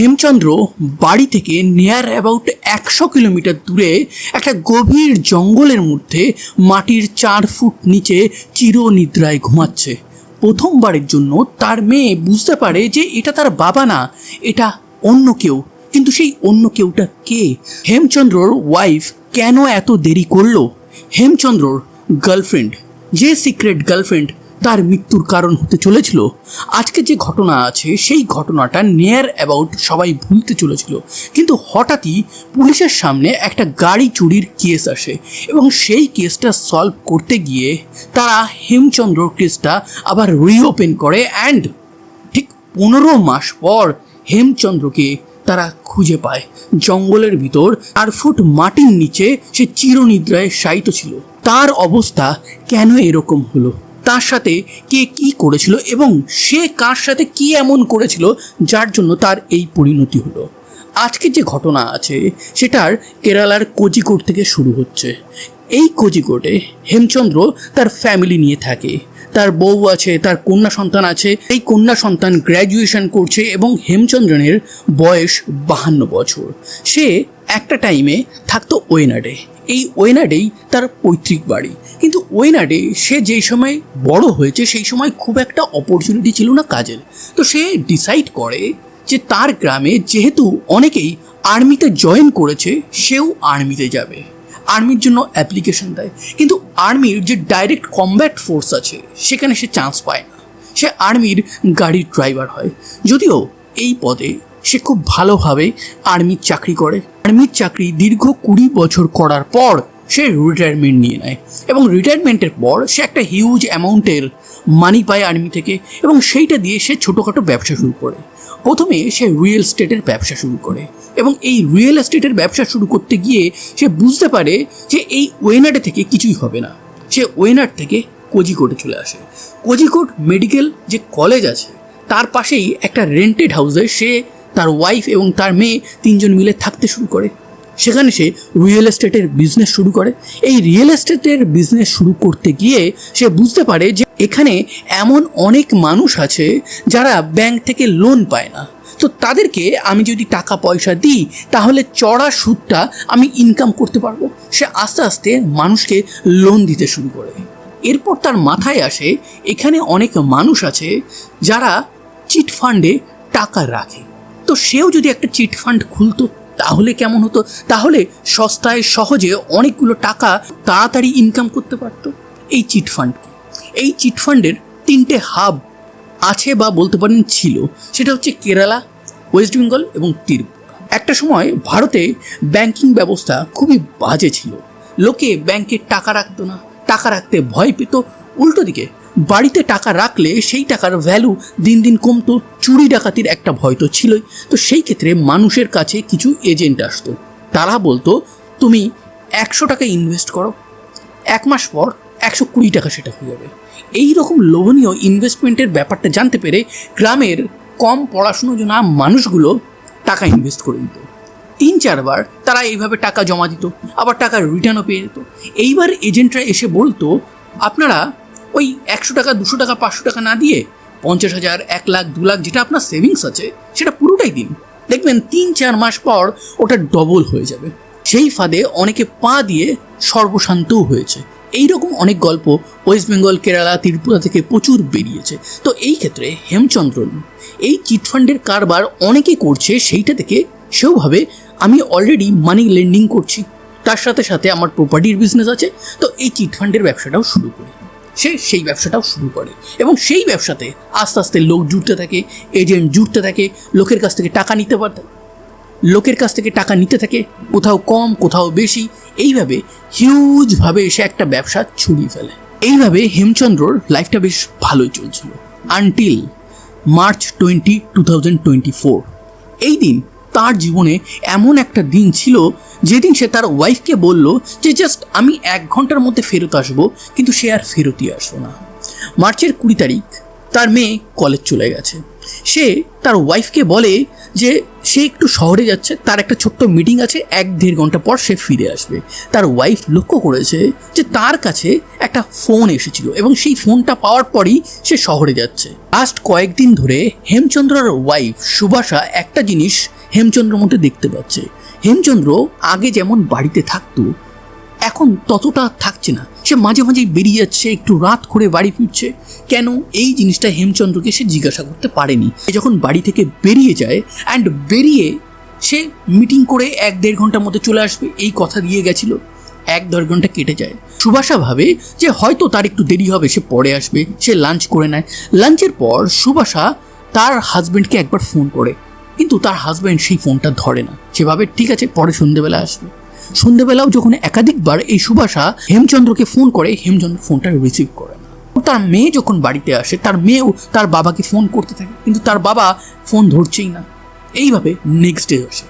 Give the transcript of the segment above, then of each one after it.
হেমচন্দ্র বাড়ি থেকে near about একশো কিলোমিটার দূরে একটা গভীর জঙ্গলের মধ্যে মাটির চার ফুট নিচে চিরনিদ্রায় ঘুমাচ্ছে। প্রথমবারের জন্য তার মেয়ে বুঝতে পারে যে এটা তার বাবা না, এটা অন্য কেউ। কিন্তু সেই অন্য কেউটা কে? হেমচন্দ্রর ওয়াইফ কেন এত দেরি করল? হেমচন্দ্রর গার্লফ্রেন্ড যে সিক্রেট গার্লফ্রেন্ড তার মৃত্যুর কারণ হতে চলেছিল। আজকে যে ঘটনা আছে, সেই ঘটনাটা নিয়ার অ্যাবাউট সবাই ভুলতে চলেছিল। কিন্তু হঠাৎই পুলিশের সামনে একটা গাড়ি চুরির কেস আসে এবং সেই কেসটা সলভ করতে গিয়ে তারা হেমচন্দ্র কেসটা আবার রিওপেন করে অ্যান্ড ঠিক পনেরো মাস পর হেমচন্দ্রকে তারা খুঁজে পায়। জঙ্গলের ভিতর আর ফুট মাটির নিচে সে চিরনিদ্রায় শায়িত ছিল। তার অবস্থা কেন এরকম হলো? তার সাথে কে কি করেছিল এবং সে কার সাথে কি এমন করেছিল, যার জন্য তার এই পরিণতি হলো। আজকে যে ঘটনা আছে, সেটার কেরালার কোজিকোড থেকে শুরু হচ্ছে। এই কোজিকোডে হেমচন্দ্র তার ফ্যামিলি নিয়ে থাকে। তার বউ আছে, তার কন্যা সন্তান আছে। এই কন্যা সন্তান গ্র্যাজুয়েশন করছে এবং হেমচন্দ্রনের বয়স বাহান্ন বছর। সে একটা টাইমে থাকতো ওয়েনাডে। এই ওয়েনাডেই তার পৈতৃক বাড়ি। কিন্তু ওয়েনাডে সে যেই সময় বড় হয়েছে, সেই সময় খুব একটা অপরচুনিটি ছিল না কাজের। তো সে ডিসাইড করে যে তার গ্রামে যেহেতু অনেকেই আর্মিতে জয়েন করেছে, সেও আর্মিতে যাবে। আর্মির জন্য অ্যাপ্লিকেশন দেয়। কিন্তু আর্মির যে ডাইরেক্ট কমব্যাট ফোর্স আছে, সেখানে সে চান্স পায় না। সে আর্মির গাড়ির ড্রাইভার হয়। যদিও এই পদে সে খুব ভালোভাবে আর্মির চাকরি করে। আর্মির চাকরি দীর্ঘ কুড়ি বছর করার পর সে রিটায়ারমেন্ট নিয়ে নেয় এবং রিটায়ারমেন্টের পর সে একটা হিউজ অ্যামাউন্টের মানি পায় আর্মি থেকে এবং সেইটা দিয়ে সে ছোটোখাটো ব্যবসা শুরু করে। প্রথমে সে রিয়েল এস্টেটের ব্যবসা শুরু করে এবং এই রিয়েল এস্টেটের ব্যবসা শুরু করতে গিয়ে সে বুঝতে পারে যে এই ওয়েনাডে থেকে কিছুই হবে না। সে ওয়েনাড থেকে কোজিকোটে চলে আসে। কোজিকোট মেডিকেল যে কলেজ আছে তার পাশেই একটা রেন্টেড হাউসে সে, তার ওয়াইফ এবং তার মেয়ে তিনজন মিলে থাকতে শুরু করে। সেখানে সে রিয়েল এস্টেটের বিজনেস শুরু করে। এই রিয়েল এস্টেটের বিজনেস শুরু করতে গিয়ে সে বুঝতে পারে যে এখানে এমন অনেক মানুষ আছে যারা ব্যাংক থেকে লোন পায় না। তো তাদেরকে আমি যদি টাকা পয়সা দিই, তাহলে চড়া সুদটা আমি ইনকাম করতে পারব। সে আস্তে আস্তে মানুষকে লোন দিতে শুরু করে। এরপর তার মাথায় আসে, এখানে অনেক মানুষ আছে যারা চিট ফান্ডে টাকা রাখে। তো সেও যদি একটা চিট ফান্ড খুলতো, তাহলে কেমন হতো? তাহলে সস্তায় সহজে অনেকগুলো টাকা তাড়াতাড়ি ইনকাম করতে পারতো এই চিট ফান্ড এই চিট ফান্ডের তিনটে হাব আছে বা বলতে পারেন ছিল। সেটা হচ্ছে কেরালা, ওয়েস্ট বেঙ্গল এবং ত্রিপুরা। একটা সময় ভারতে ব্যাংকিং ব্যবস্থা খুবই বাজে ছিল। লোকে ব্যাংকে টাকা রাখতো না, টাকা রাখতে ভয় পেত। উল্টো দিকে বাড়িতে টাকা রাখলে সেই টাকার ভ্যালু দিন দিন কমতো, চুরি ডাকাতির একটা ভয় তো ছিলই। তো সেই ক্ষেত্রে মানুষের কাছে কিছু এজেন্ট আসতো। তারা বলতো, তুমি একশো টাকা ইনভেস্ট করো, এক মাস পর একশো কুড়ি টাকা সেটা হয়ে যাবে। এই রকম লোভনীয় ইনভেস্টমেন্টের ব্যাপারটা জানতে পেরে গ্রামের কম পড়াশুনো জানা মানুষগুলো টাকা ইনভেস্ট করে দিত। তিন চারবার তারা এইভাবে টাকা জমা দিত, আবার টাকা রিটার্নও পেয়ে যেত। এইবার এজেন্টরা এসে বলতো, আপনারা ওই একশো টাকা, দুশো টাকা, পাঁচশো টাকা না দিয়ে পঞ্চাশ হাজার, এক লাখ, দু লাখ যেটা আপনার সেভিংস আছে, সেটা পুরোটাই দিন। দেখবেন তিন, চার মাস পর ওটা ডবল হয়ে যাবে। সেই ফাঁদে অনেকে পা দিয়ে সর্বশান্তও হয়েছে। এই রকম অনেক গল্প ওয়েস্ট বেঙ্গল কেরালা ত্রিপুরা থেকে প্রচুর বেরিয়েছে। তো এই ক্ষেত্রে হেমচন্দ্রন এই চিটফান্ডের কারবার অনেকে করছে সেইটা থেকে সেও ভাবে, আমি অলরেডি মানি লেন্ডিং করছি। তার সাথে সাথে আমার প্রপার্টির বিজনেস আছে। তো এই চিটফান্ডের ব্যবসাটাও শুরু করি। সে সেই ব্যবসাটাও শুরু করে। এবং সেই ব্যবসাতে আস্তে আস্তে লোক জুটতে থাকে এজেন্ট জুটতে থাকে, লোকের কাছ থেকে টাকা নিতে পারতে লোকের কাছ থেকে টাকা নিতে থাকে, কোথাও কম, কোথাও বেশি। এইভাবে হিউজভাবে সে একটা ব্যবসা ছড়িয়ে ফেলে। এইভাবে হেমচন্দ্রর লাইফটা বেশ ভালোই চলছিল। Until March twenty two thousand twenty four এই দিন তার জীবনে এমন একটা দিন ছিল, যেদিন সে তার ওয়াইফকে বলল যে, জাস্ট আমি এক ঘণ্টার মধ্যে ফেরত আসব, কিন্তু সে আর ফেরতই আসব না। মার্চের কুড়ি তারিখ, তার মেয়ে কলেজ চলে গেছে। সে তার ওয়াইফকে বলে যে, সে একটু শহরে যাচ্ছে, তার একটা ছোট্ট মিটিং আছে, এক দেড় ঘণ্টা পর সে ফিরে আসবে। তার ওয়াইফ লক্ষ্য করেছে যে, তার কাছে একটা ফোন এসেছিল এবং সেই ফোনটা পাওয়ার পরই সে শহরে যাচ্ছে। লাস্ট কয়েকদিন ধরে হেমচন্দ্রর ওয়াইফ সুভাষা একটা জিনিস হেমচন্দ্র মধ্যে দেখতে পাচ্ছে। হেমচন্দ্র আগে যেমন বাড়িতে থাকতো, এখন ততটা থাকছে না। সে মাঝে মাঝেই বেরিয়ে যাচ্ছে, একটু রাত করে বাড়ি ফিরছে। কেন? এই জিনিসটা হেমচন্দ্রকে সে জিজ্ঞাসা করতে পারেনি। যখন বাড়ি থেকে বেরিয়ে যায় অ্যান্ড বেরিয়ে সে মিটিং করে এক দেড় ঘণ্টার মধ্যে চলে আসবে। এই কথা দিয়ে গেছিল, এক দেড় ঘণ্টা কেটে যায়। সুভাষা ভাবে যে হয়তো তার একটু দেরি হবে, সে পরে আসবে, সে লাঞ্চ করে নেয়। লাঞ্চের পর সুভাষা তার হাজব্যান্ডকে একবার ফোন করে। কিন্তু তার হাজব্যান্ড সেই ফোনটা ধরে না। সেভাবে ঠিক আছে, পরে সন্ধেবেলা আসবে। সন্ধেবেলাও যখন একাধিকবার এই সুভাষা হেমচন্দ্রকে ফোন করে, হেমচন্দ্র ফোনটা রিসিভ করে তার মেয়ে যখন বাড়িতে আসে, তার মেয়েও তার বাবাকে ফোন করতে থাকে, কিন্তু তার বাবা ফোন ধরছেই না। এইভাবে নেক্সট ডে আসে।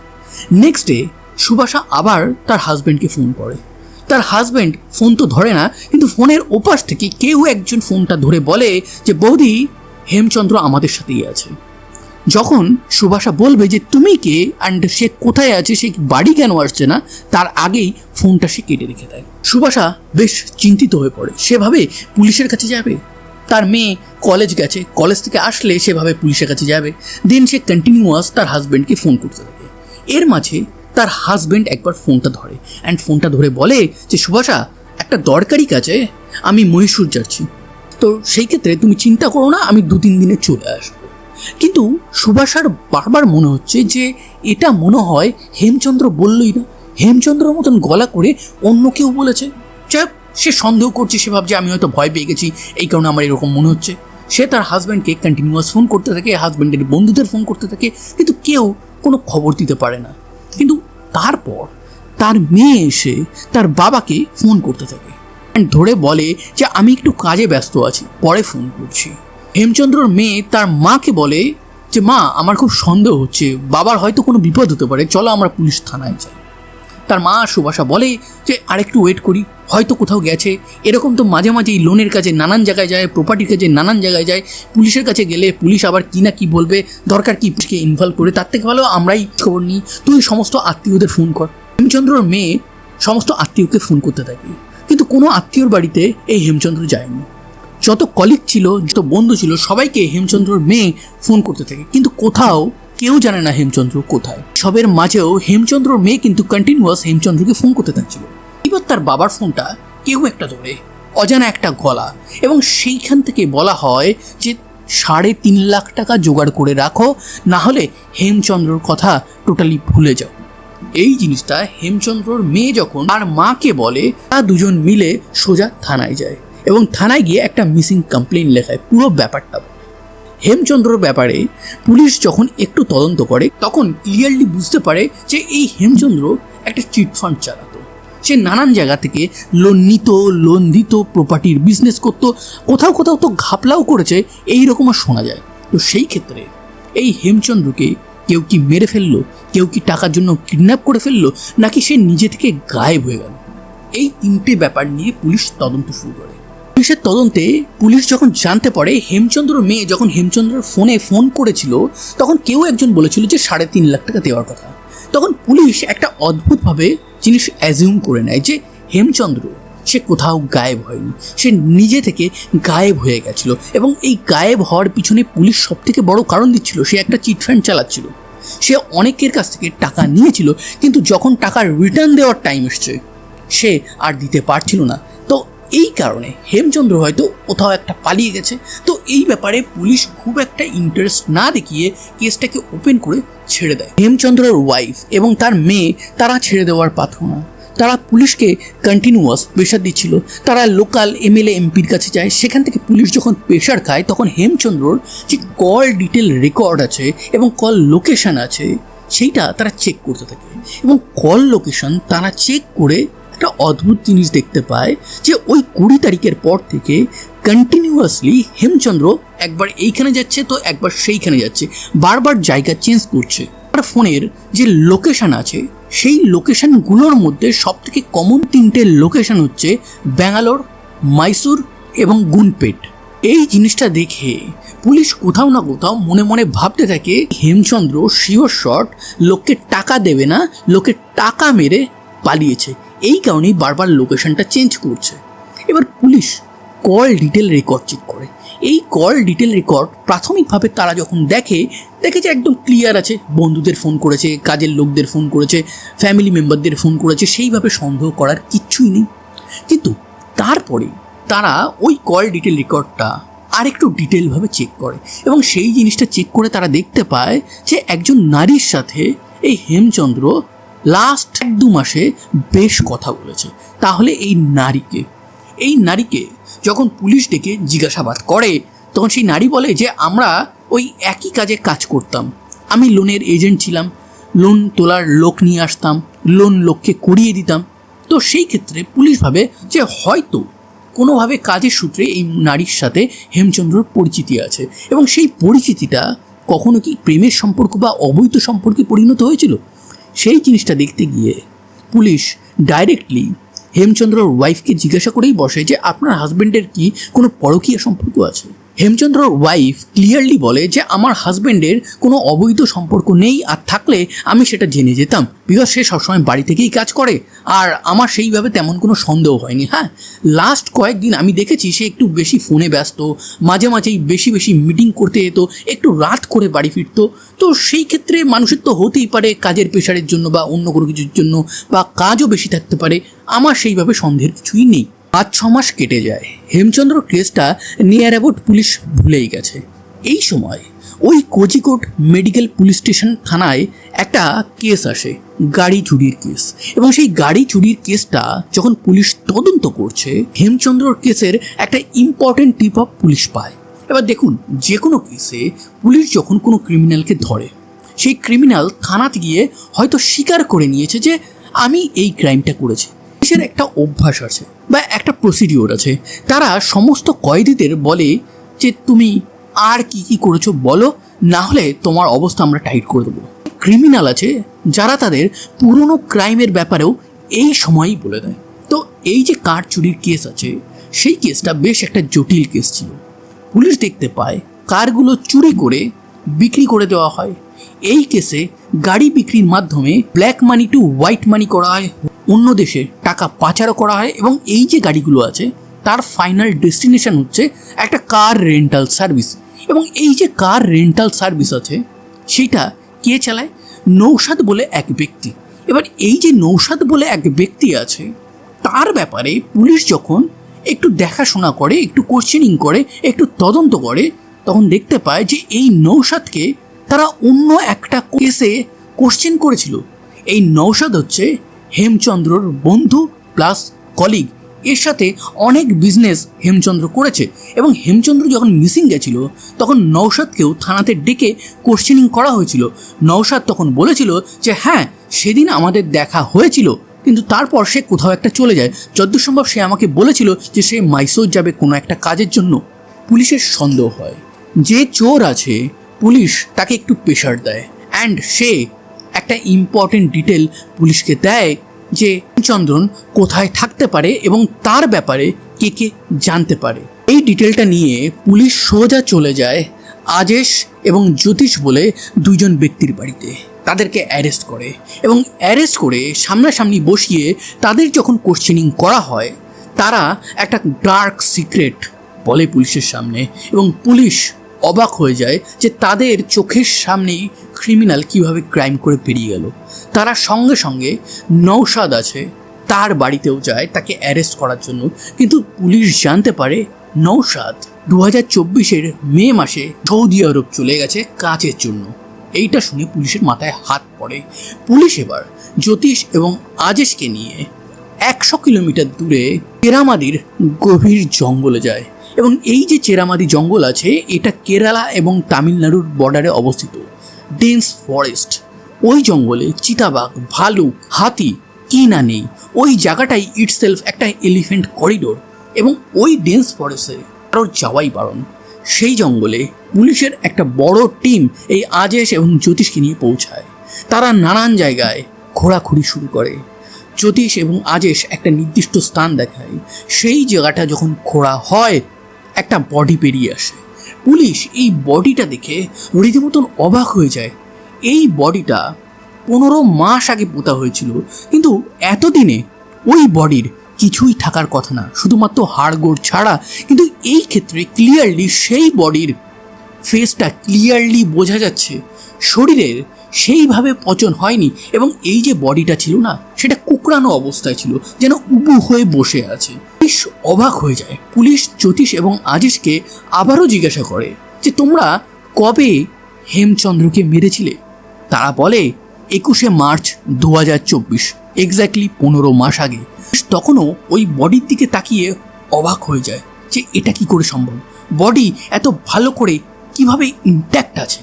নেক্সট ডে সুভাষা আবার তার হাজব্যান্ডকে ফোন করে। তার হাজব্যান্ড ফোন তো ধরে না, কিন্তু ফোনের ওপাশ থেকে কেউ একজন ফোনটা ধরে বলে যে, বৌদি, হেমচন্দ্র আমাদের সাথেই আছে। যখন সুভাষা বলবে যে, তুমি কে? অ্যান্ড সে কোথায় আছে? সে বাড়ি কেন আসছে না? তার আগেই ফোনটা সে কেটে রেখে দেয়। সুভাষা বেশ চিন্তিত হয়ে পড়ে। সেভাবে পুলিশের কাছে যাবে? তার মেয়ে কলেজ গেছে। কলেজ থেকে আসলে সেভাবে পুলিশের কাছে যাবে। দেন সে কন্টিনিউয়াস তার হাজব্যান্ডকে ফোন করতে থাকে। এর মাঝে তার হাজব্যান্ড একবার ফোনটা ধরে। অ্যান্ড ফোনটা ধরে বলে যে, সুভাষা, একটা দরকারি কাজে আমি মহীশূর যাচ্ছি। তো সেই ক্ষেত্রে তুমি চিন্তা করো না, আমি দু তিন দিনে চলে আসব। কিন্তু সুভাষার বারবার মনে হচ্ছে যে এটা মনে হয় হেমচন্দ্র বললই না। হেমচন্দ্রের মতন গলা করে অন্য কেউ বলেছে। যাই সে সন্দেহ করছে, সে ভাবছে, আমি হয়তো ভয় পেয়ে গেছি। এই কারণে আমার এরকম মনে হচ্ছে। সে তার হাজব্যান্ডকে কন্টিনিউয়াস ফোন করতে থাকে হাজব্যান্ডের বন্ধুদের ফোন করতে থাকে, কিন্তু কেউ কোনো খবর দিতে পারে না। কিন্তু তারপর তার মেয়ে এসে তার বাবাকে ফোন করতে থাকে। ধরে বলে যে, আমি একটু কাজে ব্যস্ত আছি, পরে ফোন করছি। হেমচন্দ্রর মেয়ে তার মাকে বলে যে, মা, আমার খুব সন্দেহ হচ্ছে। বাবার হয়তো কোনো বিপদ হতে পারে। চলো আমরা পুলিশ থানায় যাই। তার মা সুভাষা বলে যে, আরেকটু ওয়েট করি। হয়তো কোথাও গেছে। এরকম তো মাঝে মাঝেই লোনের কাছে নানান জায়গায় যায় প্রপার্টির কাছে নানান জায়গায় যায়। পুলিশের কাছে গেলে পুলিশ আবার কি না কি বলবে? দরকার কি পুলিশকে ইনভলভ করে? তার থেকে ভালো আমরাই খবর নিই। তুই সমস্ত আত্মীয়দের ফোন কর। হেমচন্দ্রর মেয়ে সমস্ত আত্মীয়কে ফোন করতে থাকে। কিন্তু কোনো আত্মীয়র বাড়িতে এই হেমচন্দ্র যায়নি। যত কলিগ ছিল, যত বন্ধু ছিল, সবাইকে হেমচন্দ্রর মেয়ে ফোন করতে থাকে। কিন্তু কোথাও কেউ জানে না হেমচন্দ্র কোথায়। সবের মাঝেও হেমচন্দ্রর মেয়ে কিন্তু কন্টিনিউয়াস হেমচন্দ্রকে ফোন করতে থাকছিল। এবার তার বাবার ফোনটা কেউ একটা ধরে, অজানা একটা গলা। এবং সেইখান থেকে বলা হয় যে, সাড়ে তিন লাখ টাকা জোগাড় করে রাখো, না হলে হেমচন্দ্রর কথা টোটালি ভুলে যাও। এই জিনিসটা হেমচন্দ্রর মেয়ে যখন তার মাকে বলে তা দুজন মিলে সোজা থানায় যায়। এবং থানায় গিয়ে একটা মিসিং কমপ্লেন লেখায়, পুরো ব্যাপারটা হেমচন্দ্রর ব্যাপারে পুলিশ যখন একটু তদন্ত করে, তখন ক্লিয়ারলি বুঝতে পারে যে এই হেমচন্দ্র একটা চিটফান্ড চালাতো। সে নানান জায়গা থেকে লোন নিত লোন দিত প্রপার্টির বিজনেস করতো, কোথাও কোথাও তো ঘাপলাও করেছে এই রকমও শোনা যায় তো সেই ক্ষেত্রে এই হেমচন্দ্রকে কেউ কি মেরে ফেলল, কেউ কি টাকার জন্য কিডন্যাপ করে ফেলল, নাকি সে নিজে থেকে গায়েব হয়ে গেল? এই তিনটে ব্যাপার নিয়ে পুলিশ তদন্ত শুরু করে। পুলিশের তদন্তে পুলিশ যখন জানতে পারে হেমচন্দ্র মেয়ে যখন হেমচন্দ্রের ফোনে ফোন করেছিল, তখন কেউ একজন বলেছিল যে সাড়ে তিন লাখ টাকা দেওয়ার কথা। তখন পুলিশ একটা অদ্ভুতভাবে জিনিস অ্যাজিউম করে নেয় যে হেমচন্দ্র, সে কোথাও গায়েব হয়নি। সে নিজে থেকে গায়েব হয়ে গেছিল এবং এই গায়েব হওয়ার পিছনে পুলিশ সব থেকে বড় কারণ দিচ্ছিল, সে একটা চিটফান্ড চালাচ্ছিল। সে অনেকের কাছ থেকে টাকা নিয়েছিল, কিন্তু যখন টাকার রিটার্ন দেওয়ার টাইম এসছে, সে আর দিতে পারছিল না। এই কারণে হেমচন্দ্র হয়তো কোথাও একটা পালিয়ে গেছে। তো এই ব্যাপারে পুলিশ খুব একটা ইন্টারেস্ট না দেখিয়ে কেসটাকে ওপেন করে ছেড়ে দেয়। হেমচন্দ্রের ওয়াইফ এবং তার মেয়ে তারা ছেড়ে দেওয়ার পাত্র না। তারা পুলিশকে কন্টিনিউয়াস প্রেশার দিচ্ছিল। তারা লোকাল এমএলএ এমপির কাছে যায়। সেখান থেকে পুলিশ যখন প্রেশার খায়, তখন হেমচন্দ্রর যে কল ডিটেল রেকর্ড আছে এবং কল লোকেশন আছে, সেইটা তারা চেক করতে থাকে। এবং কল লোকেশন তারা চেক করে একটা অদ্ভুত জিনিস দেখতে পায় যে ওই কুড়ি তারিখের পর থেকে কন্টিনিউয়াসলি হেমচন্দ্র একবার এইখানে যাচ্ছে তো একবার সেইখানে যাচ্ছে, বারবার জায়গা চেঞ্জ করছে। তার ফোনের যে লোকেশান আছে, সেই লোকেশানগুলোর মধ্যে সব থেকে কমন তিনটে লোকেশন হচ্ছে ব্যাঙ্গালোর, মাইসুর এবং গুনপেট। এই জিনিসটা দেখে পুলিশ কোথাও না কোথাও মনে মনে ভাবতে থাকে, হেমচন্দ্র শিওর শট লোককে টাকা দেবে না, লোকে টাকা মেরে পালিয়েছে। এই কারণেই বারবার লোকেশনটা চেঞ্জ করছে। এবার police call detail record check করে। এই কল ডিটেল রেকর্ড প্রাথমিকভাবে তারা যখন দেখে দেখে যে একদম ক্লিয়ার আছে, বন্ধুদের ফোন করেছে, কাজের লোকদের ফোন করেছে, ফ্যামিলি মেম্বারদের ফোন করেছে, সেইভাবে সন্দেহ করার কিচ্ছুই নেই। কিন্তু তারপরে তারা ওই কল ডিটেল রেকর্ডটা আর একটু ডিটেলভাবে চেক করে এবং সেই জিনিসটা চেক করে তারা দেখতে পায় যে একজন নারীর সাথে এই হেমচন্দ্র লাস্ট এক দু মাসে বেশ কথা বলেছে। তাহলে এই নারীকে এই নারীকে যখন পুলিশ ডেকে জিজ্ঞাসাবাদ করে, তখন সেই নারী বলে যে, আমরা ওই একই কাজে কাজ করতাম। আমি লোনের এজেন্ট ছিলাম, লোন তোলার লোক নিয়ে আসতাম, লোন লোককে করিয়ে দিতাম। তো সেই ক্ষেত্রে পুলিশ ভাবে যে, হয়তো কোনোভাবে কাজের সূত্রে এই নারীর সাথে হেমচন্দ্রর পরিচিতি আছে। এবং সেই পরিচিতিটা কখনো কি প্রেমের সম্পর্ক বা অবৈধ সম্পর্কে পরিণত হয়েছিল? সেই জিনিসটা দেখতে গিয়ে পুলিশ ডাইরেক্টলি হেমচন্দ্রর ওয়াইফকে জিজ্ঞাসা করেই বসে যে আপনার হাজব্যান্ডের কি কোনো পরকীয় সম্পর্ক আছে? হেমচন্দ্রর ওয়াইফ ক্লিয়ারলি বলে যে, আমার হাজবেন্ডের কোনো অবৈধ সম্পর্ক নেই, আর থাকলে আমি সেটা জেনে যেতাম। বিকজ সে সবসময় বাড়ি থেকেই কাজ করে। আর আমার সেইভাবে তেমন কোনো সন্দেহ হয়নি। হ্যাঁ লাস্ট কয়েকদিন আমি দেখেছি সে একটু বেশি ফোনে ব্যস্ত, মাঝে মাঝেই বেশি বেশি মিটিং করতে যেত, একটু রাত করে বাড়ি ফিরতো। তো সেই ক্ষেত্রে মানুষের তো হতেই পারে কাজের প্রেশারের জন্য বা অন্য কোনো কিছুর জন্য বা কাজও বেশি থাকতে পারে। আমার সেইভাবে সন্দেহের কিছুই নেই। পাঁচ ছ মাস কেটে যায়। হেমচন্দ্র কেসটা নিয়ার অ্যাবাউট পুলিশ ভুলেই গেছে। এই সময় ওই কোজিকোট মেডিকেল পুলিশ স্টেশন থানায় একটা কেস আসে, গাড়ি চুরির কেস। এবং সেই গাড়ি চুরির কেসটা যখন পুলিশ তদন্ত করছে হেমচন্দ্রর কেসের একটা ইম্পর্টেন্ট টিপ অফ পুলিশ পায়। এবার দেখুন, যে কোনো কেসে পুলিশ যখন কোনো ক্রিমিনালকে ধরে, সেই ক্রিমিনাল থানাতে গিয়ে হয়তো স্বীকার করে নিয়েছে যে, আমি এই ক্রাইমটা করেছি। পুলিশের একটা অভ্যাস আছে। বা একটা প্রসিডিওর আছে। তারা সমস্ত কয়েদিদের বলে যে, তুমি আর কি কি করেছ বলো, না হলে তোমার অবস্থা আমরা টাইট করে দেবো। ক্রিমিনাল আছে যারা তাদের পুরনো ক্রাইমের ব্যাপারেও এই সময়ই বলে দেয়। তো এই যে কার চুরির কেস আছে, সেই কেসটা বেশ একটা জটিল কেস ছিল। পুলিশ দেখতে পায়, কারগুলো চুরি করে বিক্রি করে দেওয়া হয়। এই কেসে গাড়ি বিক্রির মাধ্যমে black money to white money করা হয়। অন্য দেশে টাকা পাচারও করা হয় এবং এই যে গাড়িগুলো আছে, তার ফাইনাল ডেস্টিনেশন হচ্ছে একটা কার রেন্টাল সার্ভিস এবং এই যে কার রেন্টাল সার্ভিস আছে, সেটা কে চালায়? নৌসাদ বলে এক ব্যক্তি। এবার এই যে নৌসাদ বলে এক ব্যক্তি আছে, তার ব্যাপারে পুলিশ যখন একটু দেখাশোনা করে, একটু কোশ্চেনিং করে, একটু তদন্ত করে, তখন দেখতে পায় যে এই নৌসাদকে তারা অন্য একটা কেসে কোশ্চেন করেছিল। এই নৌসাদ হচ্ছে হেমচন্দ্রর বন্ধু প্লাস কলিগ এর সাথে অনেক বিজনেস হেমচন্দ্র করেছে এবং হেমচন্দ্র যখন মিসিং গেছিল, তখন নৌসাদকেও থানাতে ডেকে কোশ্চেনিং করা হয়েছিল। নৌসাদ তখন বলেছিল যে হ্যাঁ সেদিন আমাদের দেখা হয়েছিল, কিন্তু তারপর সে কোথাও একটা চলে যায়। যতদূর সম্ভব সে আমাকে বলেছিল যে, সে মাইসোর যাবে কোনো একটা কাজের জন্য। পুলিশের সন্দেহ হয়। যে চোর আছে, পুলিশ তাকে একটু প্রেশার দেয়। অ্যান্ড সে একটা ইম্পর্টেন্ট ডিটেল পুলিশকে দেয় যে চন্দ্রন কোথায় থাকতে পারে এবং তার ব্যাপারে কে কে জানতে পারে। এই ডিটেলটা নিয়ে পুলিশ সোজা চলে যায় আজেশ এবং জ্যোতিষ বলে দুইজন ব্যক্তির বাড়িতে। তাদেরকে অ্যারেস্ট করে এবং অ্যারেস্ট করে সামনাসামনি বসিয়ে তাদের যখন কোশ্চেনিং করা হয়, তারা একটা ডার্ক সিক্রেট বলে পুলিশের সামনে এবং পুলিশ অবাক হয়ে যায় যে তাদের চোখের সামনেই ক্রিমিনাল কীভাবে ক্রাইম করে পেরিয়ে গেল। তারা সঙ্গে সঙ্গে নৌসাদ আছে, তার বাড়িতেও যায় তাকে অ্যারেস্ট করার জন্য। কিন্তু পুলিশ জানতে পারে নৌসাদ দু হাজার চব্বিশের মে মাসে সৌদি আরব চলে গেছে কাজের জন্য। এইটা শুনে পুলিশের মাথায় হাত পড়ে। পুলিশ এবার জ্যোতিষ এবং আজেশকে নিয়ে একশো কিলোমিটার দূরে কেরামাদির গভীর জঙ্গলে যায়। এবং এই যে চেরামাদি জঙ্গল আছে, এটা কেরালা এবং তামিলনাড়ুর বর্ডারে অবস্থিত। ডেন্স ফরেস্ট ওই জঙ্গলে চিতাবাঘ, ভালুক, হাতি, কি না নেই, ওই জায়গাটাই ইটসেলফ একটা এলিফেন্ট করিডোর এবং ওই ডেন্স ফরেস্টে কারোর যাওয়াই বারণ। সেই জঙ্গলে পুলিশের একটা বড় টিম এই আজেশ এবং জ্যোতিষকে নিয়ে পৌঁছায়। তারা নানান জায়গায় ঘোরাঘুরি শুরু করে। জ্যোতিষ এবং আজেশ একটা নির্দিষ্ট স্থান দেখায়। সেই জায়গাটা যখন ঘোরা হয় একটা বডি বেরিয়ে আসে। পুলিশ এই বডিটা দেখে রীতিমতন অবাক হয়ে যায়। এই বডিটা পনেরো মাস আগে পোতা হয়েছিল, কিন্তু এতদিনে ওই বডির কিছুই থাকার কথা না। শুধুমাত্র হাড়গোড় ছাড়া, কিন্তু এই ক্ষেত্রে ক্লিয়ারলি সেই বডির ফেসটা ক্লিয়ারলি বোঝা যাচ্ছে। শরীরের সেইভাবে পচন হয়নি এবং এই যে বডিটা ছিল না, সেটা কুকরানো অবস্থায় ছিল, যেন উবু হয়ে বসে আছে। পুলিশ অবাক হয়ে যায়। পুলিশ জ্যোতিষ এবং আজিজকে আবারও জিজ্ঞাসা করে যে, তোমরা কবে হেমচন্দ্রকে মেরেছিলে? তারা বলে, একুশে মার্চ দু হাজার চব্বিশ এক্স্যাক্টলি পনেরো মাস আগে। তখনও ওই বডির দিকে তাকিয়ে অবাক হয়ে যায় যে, এটা কি করে সম্ভব? বডি এত ভালো করে কীভাবে ইন্ট্যাক্ট আছে?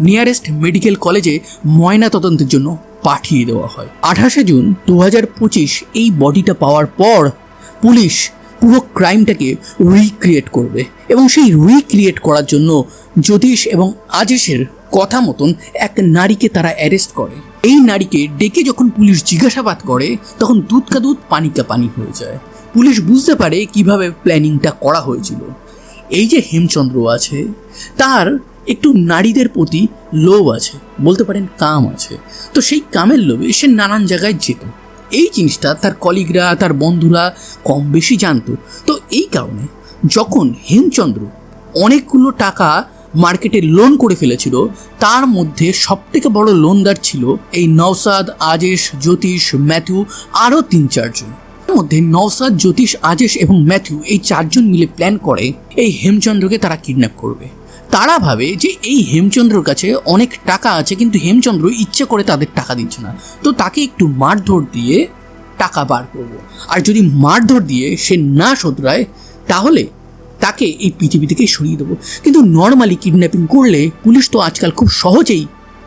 নিয়ারেস্ট মেডিকেল কলেজে ময়না তদন্তের জন্য পাঠিয়ে দেওয়া হয়। আঠাশে জুন দু হাজার পঁচিশ এই বডিটা পাওয়ার পর পুলিশ পুরো ক্রাইমটাকে রিক্রিয়েট করবে এবং সেই রিক্রিয়েট করার জন্য জ্যোতিষ এবং আজেশের কথা মতন এক নারীকে তারা অ্যারেস্ট করে। এই নারীকে ডেকে যখন পুলিশ জিজ্ঞাসাবাদ করে, তখন দুধ কা দুধ পানি কা পানি হয়ে যায়। পুলিশ বুঝতে পারে কীভাবে প্ল্যানিংটা করা হয়েছিল। এই যে হেমচন্দ্র আছে, তার একটু নারীদের প্রতি লোভ আছে, বলতে পারেন কাম আছে। তো সেই কামের লোভে সে নানান জায়গায় যেত। এই জিনিসটা তার কলিগরা, তার বন্ধুরা কম বেশি জানতো। তো এই কারণে যখন হেমচন্দ্র অনেকগুলো টাকা মার্কেটে লোন করে ফেলেছিল, তার মধ্যে সবথেকে বড় লোনদার ছিল এই নওসাদ, আজেশ, জ্যোতিষ, ম্যাথিউ আরও তিন চারজন। মধ্যে নওসাদ, জ্যোতিষ, আজেশ এবং ম্যাথিউ এই চারজন মিলে প্ল্যান করে এই হেমচন্দ্রকে তারা কিডন্যাপ করবে। তারা ভাবে যে এই হেমচন্দ্রর কাছে অনেক টাকা আছে, কিন্তু হেমচন্দ্র ইচ্ছে করে তাদের টাকা দিচ্ছে না। তো তাকে একটু মারধর দিয়ে টাকা বার করব। আর যদি মারধর দিয়ে সে না শোধরায়, তাহলে তাকে এই পৃথিবী থেকে সরিয়ে দেবো। কিন্তু নর্মালি কিডন্যাপিং করলে পুলিশ তো আজকাল খুব সহজেই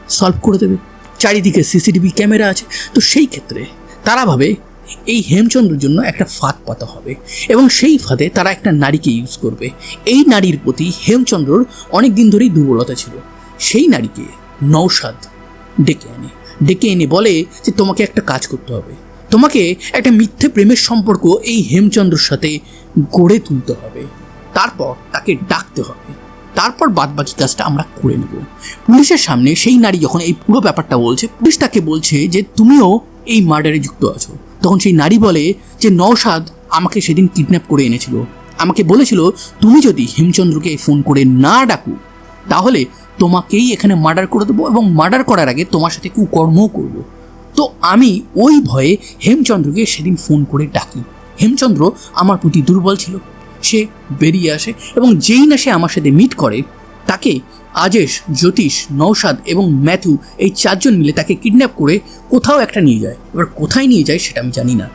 সলভ করে দেবে। চারিদিকে সিসিটিভি ক্যামেরা আছে। তো সেই ক্ষেত্রে তারা ভাবে এই হেমচন্দ্রের জন্য একটা ফাঁদ পাতা হবে এবং সেই ফাঁদে তারা একটা নারীকে ইউজ করবে। এই নারীর প্রতি হেমচন্দ্রর অনেক দিন ধরেই দুর্বলতা ছিল। সেই নারীকে নৌসাদ ডেকে আনে। ডেকে এনে বলে যে, তোমাকে একটা কাজ করতে হবে। তোমাকে একটা মিথ্যে প্রেমের সম্পর্ক এই হেমচন্দ্রর সাথে গড়ে তুলতে হবে। তারপর তাকে ডাকতে হবে। তারপর বাদবাকি কাজটা আমরা করে নেব। পুলিশের সামনে সেই নারী যখন এই পুরো ব্যাপারটা বলছে, পুলিশ তাকে বলছে যে, তুমিও এই মার্ডারে যুক্ত আছো। তখন সেই নারী বলে যে, নওশাদ আমাকে সেদিন কিডন্যাপ করে এনেছিল। আমাকে বলেছিল, তুমি যদি হেমচন্দ্রকে ফোন করে না ডাকো, তাহলে তোমাকেই এখানে মার্ডার করে দেবো এবং মার্ডার করার আগে তোমার সাথে কুকর্মও করব। তো আমি ওই ভয়ে হেমচন্দ্রকে সেদিন ফোন করে ডাকি। হেমচন্দ্র আমার প্রতি দুর্বল ছিল। সে বেরিয়ে আসে এবং যেই না সে আমার সাথে মিট করে, তাকে আজেশ, জ্যোতিষ নৌসাদ এবং ম্যাথু এই চারজন মিলে তাকে কিডন্যাপ করে কোথাও একটা নিয়ে যায়। এবার কোথায় নিয়ে যায় সেটা আমি জানি না।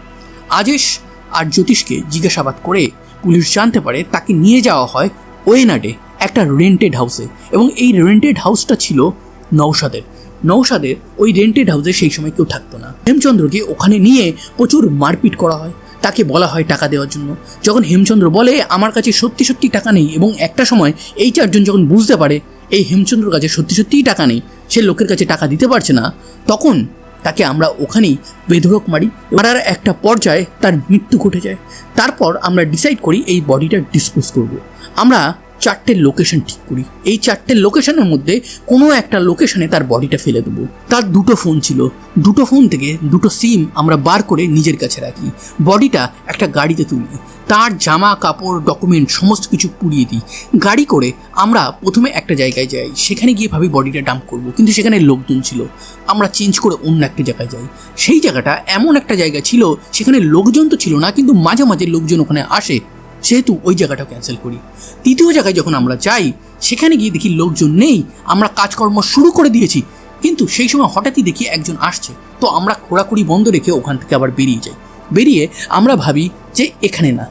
আজেশ আর জ্যোতিষকে জিজ্ঞাসাবাদ করে পুলিশ জানতে পারে তাকে নিয়ে যাওয়া হয় ওয়েনাডে, একটা রেন্টেড হাউসে এবং এই রেন্টেড হাউসটা ছিল নৌসাদের নৌসাদের ওই রেন্টেড হাউসে সেই সময় কেউ থাকতো না। হেমচন্দ্রকে ওখানে নিয়ে প্রচুর মারপিট করা হয়। তাকে বলা হয় টাকা দেওয়ার জন্য। যখন হেমচন্দ্র বলে, আমার কাছে সত্যি সত্যি টাকা নেই এবং একটা সময় এই চারজন যখন বুঝতে পারে এই হেমচন্দ্রর কাছে সত্যি সত্যিই টাকা নেই, সে লোকের কাছে টাকা দিতে পারছে না, তখন তাকে আমরা ওখানেই বেধরক মারি। মারার একটা পর্যায়ে তার মৃত্যু ঘটে যায়। তারপর আমরা ডিসাইড করি এই বডিটা ডিসপোজ করব। আমরা চারটে লোকেশন ঠিক করি। এই চারটে লোকেশনের মধ্যে কোনো একটা লোকেশনে তার বডিটা ফেলে দেবো। তার দুটো ফোন ছিল। দুটো ফোন থেকে দুটো সিম আমরা বার করে নিজের কাছে রাখি। বডিটা একটা গাড়িতে তুলি। তার জামা, কাপড় ডকুমেন্ট সমস্ত কিছু পুড়িয়ে দিই। গাড়ি করে আমরা প্রথমে একটা জায়গায় যাই। সেখানে গিয়ে ভাবি বডিটা ডাম্প করব। কিন্তু সেখানে লোকজন ছিল। আমরা চেঞ্জ করে অন্য একটা জায়গায় যাই। সেই জায়গাটা এমন একটা জায়গা ছিল, সেখানে লোকজন তো ছিল না, কিন্তু মাঝে মাঝে লোকজন ওখানে আসে। সেহেতু ওই জায়গাটা ক্যান্সেল করি। তৃতীয় জায়গায় যখন আমরা যাই, সেখানে গিয়ে দেখি লোকজন নেই, আমরা কাজকর্ম শুরু করে দিয়েছি, কিন্তু সেই সময় হঠাৎই দেখি একজন আসছে। তো আমরা খোড়াখুড়ি বন্ধ রেখে ওখান থেকে আবার বেরিয়ে যাই। বেরিয়ে আমরা ভাবি যে এখানে না,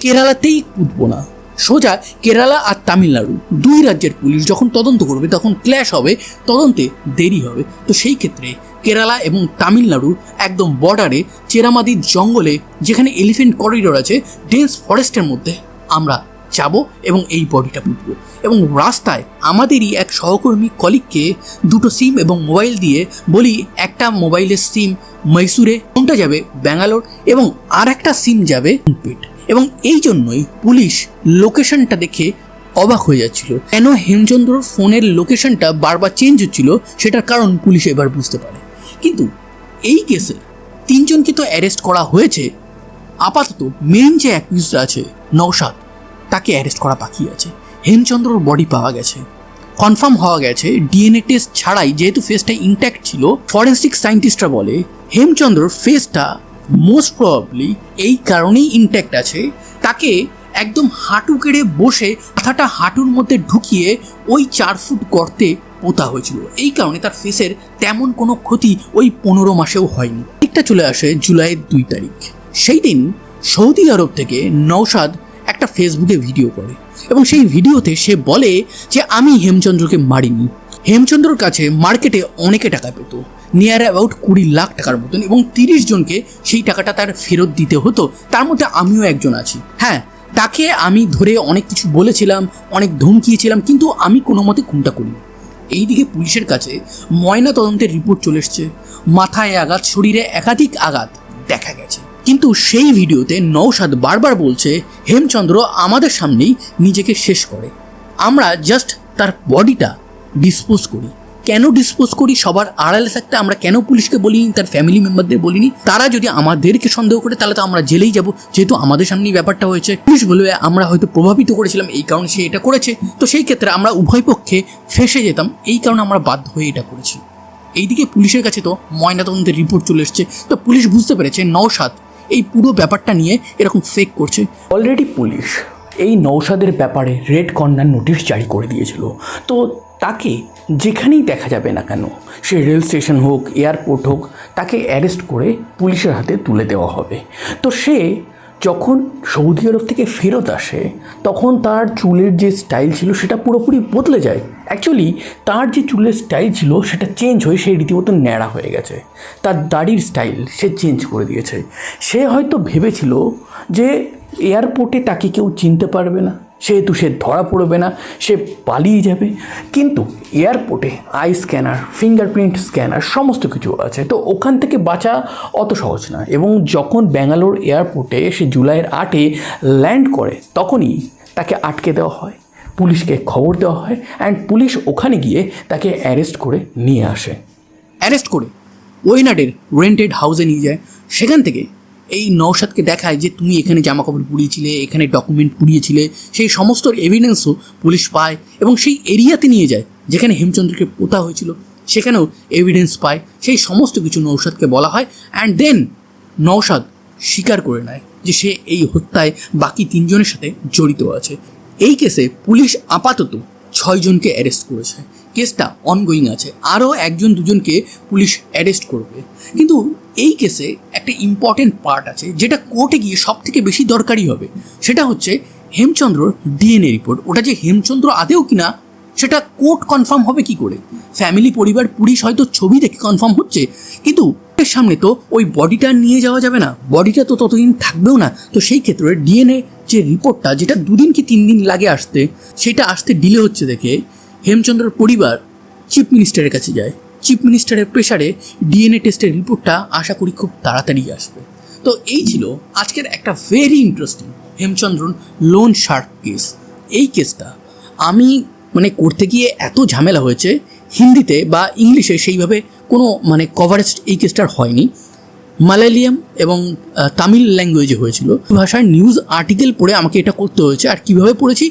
কেরালাতেই উঠবো না। সোজা কেরালা আর তামিলনাড়ু। দুই রাজ্যের পুলিশ যখন তদন্ত করবে, তখন ক্ল্যাশ হবে, তদন্তে দেরি হবে। তো সেই ক্ষেত্রে কেরালা এবং তামিলনাড়ুর একদম বর্ডারে চেরামাদির জঙ্গলে, যেখানে এলিফেন্ট করিডোর আছে, ডেন্স ফরেস্টের মধ্যে আমরা যাব এবং এই বডিটা পুঁতব। এবং রাস্তায় আমাদেরই এক সহকর্মী কলিগকে দুটো সিম এবং মোবাইল দিয়ে বলি, একটা মোবাইলের সিম মৈসুরে কোনটা যাবে ব্যাঙ্গালোর? এবং আর একটা সিম যাবে পেট এবং এই জন্যই পুলিশ লোকেশনটা দেখে অবাক হয়ে যাচ্ছিল। কেন হেমচন্দ্রর ফোনের লোকেশনটা বারবার চেঞ্জ হচ্ছিল সেটার কারণ পুলিশ এবার বুঝতে পারে। কিন্তু এই কেসে তিনজনকে তো অ্যারেস্ট করা হয়েছে। আপাতত মেন যে অ্যাকিউজড আছে নৌসাদ তাকে অ্যারেস্ট করা বাকি আছে। হেমচন্দ্রর বডি পাওয়া গেছে। কনফার্ম হওয়া গেছে ডিএনএ টেস্ট ছাড়াই যেহেতু ফেসটা ইনট্যাক্ট ছিল ফরেন্সিক সায়েন্টিস্টরা বলে, হেমচন্দ্রর ফেসটা মোস্ট প্রবাবলি এই কারণেই ইনট্যাক্ট আছে। তাকে একদম হাঁটু কেড়ে বসে মাথাটা হাঁটুর মধ্যে ঢুকিয়ে ওই চার ফুট গর্তে পোতা হয়েছিল। এই কারণে তার ফেসের তেমন কোনো ক্ষতি ওই পনেরো মাসেও হয়নি। ঠিকটা চলে আসে জুলাইয়ের দুই তারিখ। সেই দিন সৌদি আরব থেকে নৌসাদ একটা ফেসবুকে ভিডিও করে এবং সেই ভিডিওতে সে বলে যে, আমি হেমচন্দ্রকে মারিনি। হেমচন্দ্রর কাছে মার্কেটে অনেকে টাকা পেত। নিয়ার অ্যাবাউট কুড়ি লাখ টাকার মতন এবং তিরিশ জনকে সেই টাকাটা তার ফেরত দিতে হতো। তার মধ্যে আমিও একজন আছি। হ্যাঁ তাকে আমি ধরে অনেক কিছু বলেছিলাম, অনেক ধমকিয়েছিলাম, কিন্তু আমি কোনো মতে খুনটা করিনি। এইদিকে পুলিশের কাছে ময়না তদন্তের রিপোর্ট চলে এসছে। মাথায় আঘাত, শরীরে একাধিক আঘাত দেখা গেছে। কিন্তু সেই ভিডিওতে নৌসাদ বারবার বলছে, হেমচন্দ্র আমাদের সামনেই নিজেকে শেষ করে। আমরা জাস্ট তার বডিটা ডিসপোজ করি। কেন ডিসপোজ করি? সবার আড়ালে থাকতে আমরা কেন পুলিশকে বলিনি, তার ফ্যামিলি মেম্বারদের বলিনি? তারা যদি আমাদেরকে সন্দেহ করে, তাহলে তো আমরা জেলেই যাব। যেহেতু আমাদের সামনেই ব্যাপারটা হয়েছে। পুলিশ বলবে আমরা হয়তো প্রভাবিত করেছিলাম, এই কারণে সে এটা করেছে। তো সেই ক্ষেত্রে আমরা উভয় পক্ষে ফেসে যেতাম। এই কারণে আমরা বাধ্য হয়ে এটা করেছি। এইদিকে পুলিশের কাছে তো ময়নাতদন্তের রিপোর্ট চলে এসছে। তো পুলিশ বুঝতে পেরেছে নৌসাদ এই পুরো ব্যাপারটা নিয়ে এরকম ফেক করছে। অলরেডি পুলিশ এই নৌসাদের ব্যাপারে রেড কর্নার নোটিশ জারি করে দিয়েছিল। তো তাকে যেখানেই দেখা যাবে না কেন, সে রেল স্টেশন হোক, এয়ারপোর্ট হোক, তাকে অ্যারেস্ট করে পুলিশের হাতে তুলে দেওয়া হবে। তো সে যখন সৌদি আরব থেকে ফেরত আসে, তখন তার চুলের যে স্টাইল ছিল সেটা পুরোপুরি বদলে যায়। অ্যাকচুয়ালি তার যে চুলের স্টাইল ছিল সেটা চেঞ্জ হয়ে সে রীতিমতো ন্যাড়া হয়ে গেছে। তার দাড়ির স্টাইল সে চেঞ্জ করে দিয়েছে। সে হয়তো ভেবেছিল যে এয়ারপোর্টে তাকে কেউ চিনতে পারবে না। সেহেতু সে ধরা পড়বে না, সে পালিয়ে যাবে। কিন্তু এয়ারপোর্টে আই স্ক্যানার ফিঙ্গারপ্রিন্ট স্ক্যানার সমস্ত কিছু আছে। তো ওখান থেকে বাঁচা অত সহজ না। এবং যখন ব্যাঙ্গালোর এয়ারপোর্টে সে জুলাইয়ের আটে ল্যান্ড করে, তখনই তাকে আটকে দেওয়া হয়। পুলিশকে খবর দেওয়া হয় অ্যান্ড পুলিশ ওখানে গিয়ে তাকে অ্যারেস্ট করে নিয়ে আসে। অ্যারেস্ট করে ওয়েনাডের রেন্টেড হাউসে নিয়ে যায়। সেখান থেকে এই নৌসাদকে দেখায় যে তুমি এখানে জামা কাপড় পুড়িয়েছিলে, এখানে ডকুমেন্ট পুড়িয়েছিলে, সেই সমস্ত এভিডেন্সও পুলিশ পায় এবং সেই এরিয়াতে নিয়ে যায়, যেখানে হেমচন্দ্রকে পোতা হয়েছিল, সেখানেও এভিডেন্স পায়। সেই সমস্ত কিছু নৌসাদকে বলা হয় অ্যান্ড দেন নৌসাদ স্বীকার করে নেয় যে সে এই হত্যায় বাকি তিনজনের সাথে জড়িত আছে। এই কেসে পুলিশ আপাতত ছয়জনকে অ্যারেস্ট করেছে। কেসটা অনগোয়িং আছে। আরও একজন দুজনকে পুলিশ অ্যারেস্ট করবে। কিন্তু এই কেসে একটা ইম্পর্টেন্ট পার্ট আছে, যেটা কোর্টে গিয়ে সব থেকে বেশি দরকারি হবে। সেটা হচ্ছে হেমচন্দ্রর ডিএনএ রিপোর্ট ওটা যে হেমচন্দ্র আদেও কিনা, সেটা কোর্ট কনফার্ম হবে কি করে? ফ্যামিলি পরিবার, পুলিশ হয়তো ছবি দেখে কনফার্ম হচ্ছে, কিন্তু এর সামনে তো ওই বডিটা নিয়ে যাওয়া যাবে না। বডিটা তো ততদিন থাকবেও না। তো সেই ক্ষেত্রে ডিএনএ যে রিপোর্টটা, যেটা দুদিন কি তিন দিন লাগে আসতে, সেটা আসতে ডিলে হচ্ছে দেখে হেমচন্দ্রর পরিবার চিফ মিনিস্টারের কাছে যায়। চিফ মিনিস্টারের প্রেশারে ডিএনএ টেস্টের রিপোর্টটা আশা করি খুব তাড়াতাড়ি আসবে। তো এই ছিল আজকের একটা very interesting Hemchandran loan shark case এই কেসটা আমি মানে করতে গিয়ে এত ঝামেলা হয়েছে, হিন্দিতে বা ইংলিশে সেইভাবে কোনো মানে কভারেজ এই কেসটার হয়নি। মালায়ালিয়াম এবং তামিল ল্যাঙ্গুয়েজে হয়েছিল। ভাষায় নিউজ আর্টিকেল পড়ে আমাকে এটা করতে হয়েছে। আর কীভাবে পড়েছি?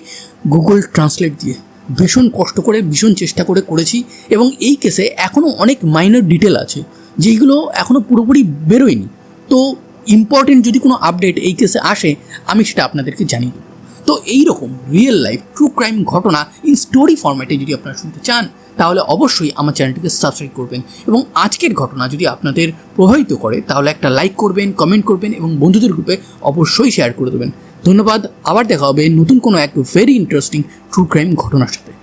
গুগল ট্রান্সলেট দিয়ে। ভীষণ কষ্ট করে, ভীষণ চেষ্টা করে করেছি এবং এই কেসে এখনও অনেক মাইনর ডিটেল আছে, যেইগুলো এখনও পুরোপুরি বেরোয়নি। তো ইম্পর্টেন্ট যদি কোনো আপডেট এই কেসে আসে, আমি সেটা আপনাদেরকে জানিয়ে তো এই রকম রিয়েল লাইফ ট্রু ক্রাইম ঘটনা ইন স্টোরি ফর্ম্যাটে যদি আপনারা শুনতে চান, তাহলে অবশ্যই আমার চ্যানেলটিকে সাবস্ক্রাইব করবেন এবং আজকের ঘটনা যদি আপনাদের প্রভাবিত করে, তাহলে একটা লাইক করবেন কমেন্ট করবেন এবং বন্ধুদের গ্রুপে অবশ্যই শেয়ার করে দেবেন। ধন্যবাদ, আবার দেখা হবে নতুন কোনো এক ভেরি ইন্টারেস্টিং ট্রু ক্রাইম ঘটনার সাথে।